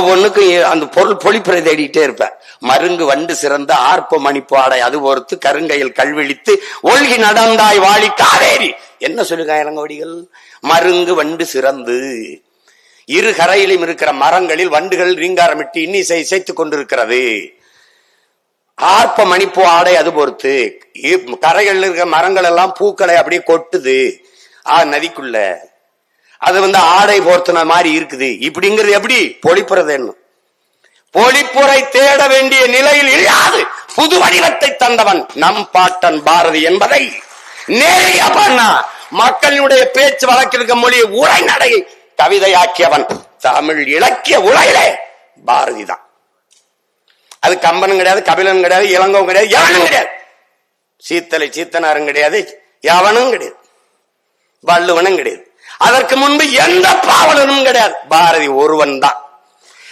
ஒவ்வொன்றுக்கும் அந்த பொருள் பொழிப்புரை தேடிட்டே இருப்பேன் மருங்கு வண்டு சிறந்த ஆர்ப்ப மணிப்பாடை அது பொறுத்து கருங்கையில் கல்விழித்து ஒழுகி நடந்தாய் வாழி காவேரி. என்ன சொல்லுங்க இளங்கோடிகள்? மருங்கு வண்டு சிறந்து. இரு கரையிலும் இருக்கிற மரங்களில் வண்டுகள் ரீங்காரமிட்டு இன்னிசை இசைத்துக் கொண்டிருக்கிறது. ஆர்ப்ப மணிப்பு ஆடை அது பொறுத்து கரைகளில் இருக்கிற மரங்கள் எல்லாம் பூக்களை அப்படியே கொட்டுது. ஆ நதிக்குள்ள. அது வந்து ஆடை போர்த்துன மாதிரி இருக்குது. இப்படிங்கிறது எப்படி? பொழிப்புறது என்ன? பொழிப்புரை தேட வேண்டிய நிலையில் இல்லாது புது வடிவத்தை தந்தவன் நம் பாட்டன் பாரதி என்பதை நேரடியா பண்ணா மக்களினுடைய பேச்சு வழக்கிருக்க மொழியை உரைநடை கவிதையாக்கியவன். தமிழ் இலக்கிய உலகிலே பாரதி தான். அது கம்பனும் கிடையாது கபிலனும் கிடையாது இளங்கவும் கிடையாது எவனும் கிடையாது. சீத்தலை சீத்தனாரும் கிடையாது எவனும் கிடையாது வள்ளுவனும் கிடையாது. அதற்கு முன்பு எந்த பாவலனும் கிடையாது. பாரதி ஒருவன் தான்.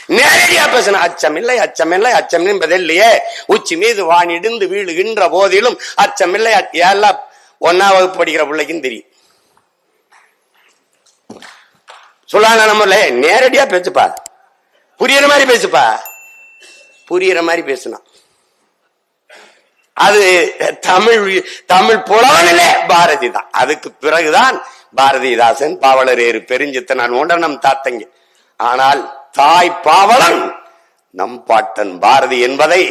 நேரடியா பேசின அச்சமில்லை அச்சமில்லை அச்சம் என்பது இல்லையே. உச்சி மீது வானிடிந்து வீழுகின்ற போதிலும் அச்சமில்லை அ- எல்லாம் ஒன்னா வகுப்பு படிக்கிற பிள்ளைக்கும் தெரியும். சொல்லாங்க நம்மள நேரடியா பேசுப்பா. புரியுற மாதிரி பேசுப்பா. புரியுற மாதிரி பேசுனா. அது தமிழ் தமிழ் புலவனிலே பாரதி தான். அதுக்கு பிறகுதான் பாரதிதாசன் பாவலரேறு பெருஞ்சித்தனான் உண்டனம் தாத்தங்க. ஆனால் தாய் பாவலன் நம் பாட்டன் பாரதி என்பதை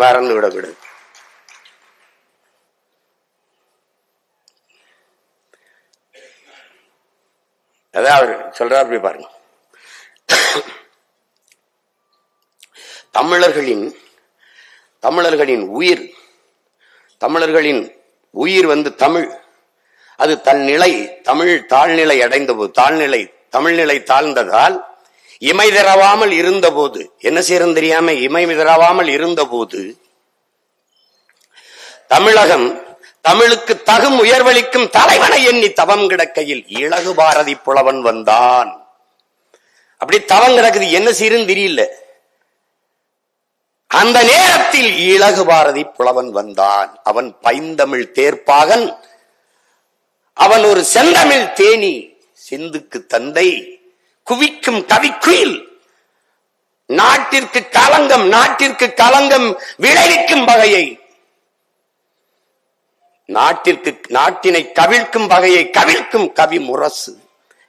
மறந்து விடக்கூடாது. அதான் அவர் சொல்றார் போய் பாருங்க. தமிழர்களின் தமிழர்களின் உயிர் தமிழர்களின் உயிர் வந்து தமிழ். அது தன் நிலை தமிழ் தாழ்நிலை அடைந்த போது தாழ்நிலை தமிழ்நிலை தாழ்ந்ததால் இமை திறவாமல் இருந்தபோது என்ன செய்யறது தெரியாம இமை தரவாமல் இருந்தபோது தமிழகம் தமிழுக்கு தகும் உயர்வளிக்கும் தலைவனை எண்ணி தவம் கிடக்கையில் இலகு பாரதி புலவன் வந்தான். அப்படி தவம் கிடக்குது என்ன செய்யறன்னு தெரியல. அந்த நேரத்தில் இலகு பாரதி புலவன் வந்தான். அவன் பைந்தமிழ் தேர்ப்பாகன் அவன் ஒரு செந்தமிழ் தேனி சிந்துக்கு தந்தை குவிக்கும் கவிக்குயில் நாட்டிற்கு களங்கம் நாட்டிற்கு களங்கம் விளைவிக்கும் வகையை. நாட்டிற்கு நாட்டினை கவிழ்க்கும் வகையை கவிழ்க்கும் கவி முரசு.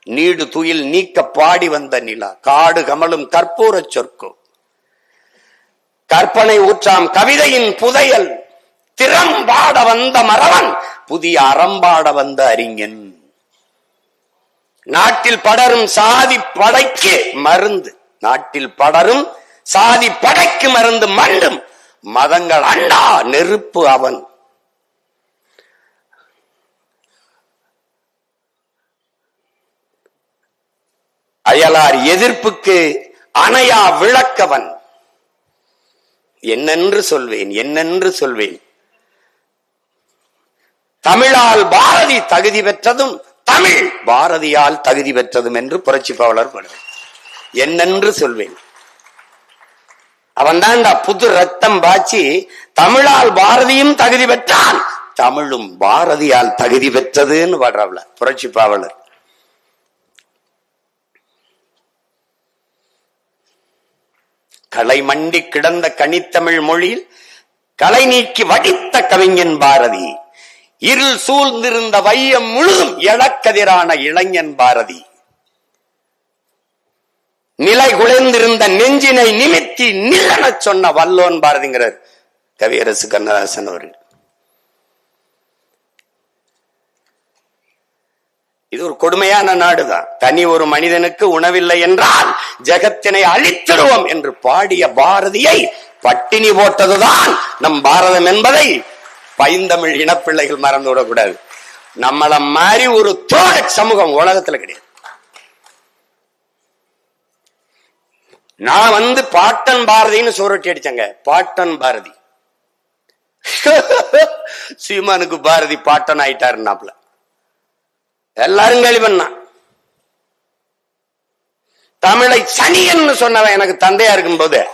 நீடு துயில் நீக்க பாடி வந்த நிலா காடு கமலும் கற்பூர சொற்கோ. கற்பனை ஊற்றாம் கவிதையின் புதையல் திறம்பாட வந்த மறவன் புதிய அறம்பாட வந்த அறிஞன். நாட்டில் படரும் சாதி படைக்கு மருந்து. நாட்டில் படரும் சாதி படைக்கு மருந்து மண்டும். மதங்கள் அண்டா நெருப்பு அவன். அயலார் எதிர்ப்புக்கு அணையா விளக்கவன். என்னென்று சொல்வேன் என்னென்று சொல்வேன். தமிழால் பாரதி தகுதி பெற்றதும் தமிழ் பாரதியால் தகுதி பெற்றதும் என்று புரட்சி பாவலர் என்னென்று சொல்வேன்? அவன் தான் புது ரத்தம் பாய்ச்சி தமிழால் பாரதியும் தகுதி பெற்றான். தமிழும் பாரதியால் தகுதி பெற்றதுன்னு பாடுறாப்ல புரட்சி பாவலர் களை மண்டி கிடந்த கனித்தமிழ் மொழியில் கலை நீக்கி வடித்த கவிஞன் பாரதி. இருள் சூழ்ந்திருந்த வையம் முழுதும் எழக்கதிரான இளைஞன் பாரதி. நிலை குலைந்திருந்த நெஞ்சினை நிமித்தி நிலன சொன்ன வல்லோன் பாரதிங்கிறார் கவியரசு கண்ணதாசன் அவர்கள். இது ஒரு கொடுமையான நாடுதான். தனி ஒரு மனிதனுக்கு உணவில்லை என்றால் ஜெகத்தினை அழித்திடுவோம் என்று பாடிய பாரதியை பட்டினி போட்டதுதான் நம் பாரதம் என்பதை பைந்தமிழ் இனப்பிள்ளைகள் மறந்து விடக்கூடாது. நம்மள மாதிரி ஒரு தோழ சமூகம் உலகத்துல கிடையாது. நான் வந்து பாட்டன் பாரதின்னு சோரட்டி அடிச்சங்க. பாட்டன் பாரதி. சீமானுக்கு பாரதி பாட்டன் ஆயிட்டாருன்னாப்ல எல்லாரும் கேள்வி பண்ணான். தமிழை சனியன்னு சொன்னவன் எனக்கு தந்தையா இருக்கும் போது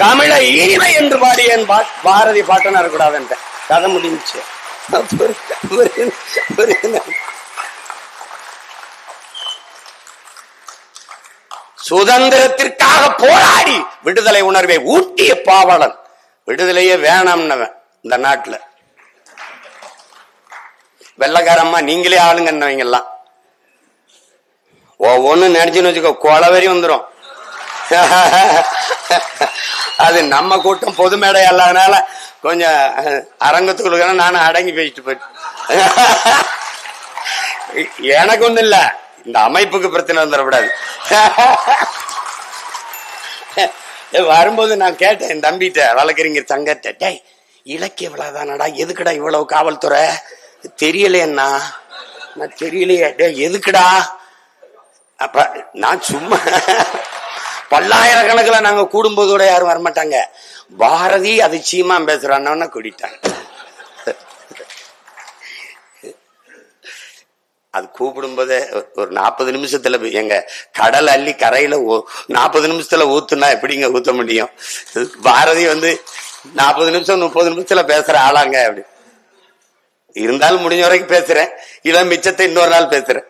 தமிழை இனிமை என்று பாடி என் பா- பாரதி பாட்டனா இருக்கக்கூடாது கதை முடிஞ்சுச்சு. சுதந்திரத்திற்காக போராடி விடுதலை உணர்வை ஊட்டிய பாவலன். விடுதலையே வேணாம்னவன் இந்த நாட்டுல. வெள்ளக்காரம்மா நீங்களே ஆளுங்கன்னவங்க ஒவ்வொன்னு நினைச்சுன்னு வச்சுக்கோ கொலவரி வந்துரும். அது நம்ம கூட்டம் பொது மேடை அல்லாதனால கொஞ்சம் அரங்கத்துக்குள்ள நானும் அடங்கி பேசிட்டு போயிட்டு. எனக்கு ஒண்ணும் இல்ல. இந்த அமைப்புக்கு பிரச்சனை வந்துடக்கூடாது வரும்போது நான் கேட்டேன் என் தம்பிட்ட வழக்கறிஞர் சங்கத்தை டேய் இலக்கிய விழாதானடா எதுக்குடா இவ்வளவு காவல்துறை? தெரியலையண்ணா நான் தெரியலையே. டேய் எதுக்குடா? அப்ப நான் சும்மா பல்லாயிரக்கணக்கில் நாங்கள் கூடும்போது கூட யாரும் வரமாட்டாங்க. பாரதி அதிசயமா பேசுறான்னு கூட்டிட்டாங்க. அது கூப்பிடும்போதே ஒரு நாற்பது நிமிஷத்துல எங்க கடல் அள்ளி கரையில நாற்பது நிமிஷத்துல ஊத்துனா எப்படிங்க ஊத்த முடியும்? பாரதி வந்து நாற்பது நிமிஷம் முப்பது நிமிஷத்துல பேசுற ஆளாங்க அப்படி. இருந்தாலும் முடிஞ்ச வரைக்கும் பேசுறேன். இளம் மிச்சத்தை இன்னொரு நாள் பேசுறேன்.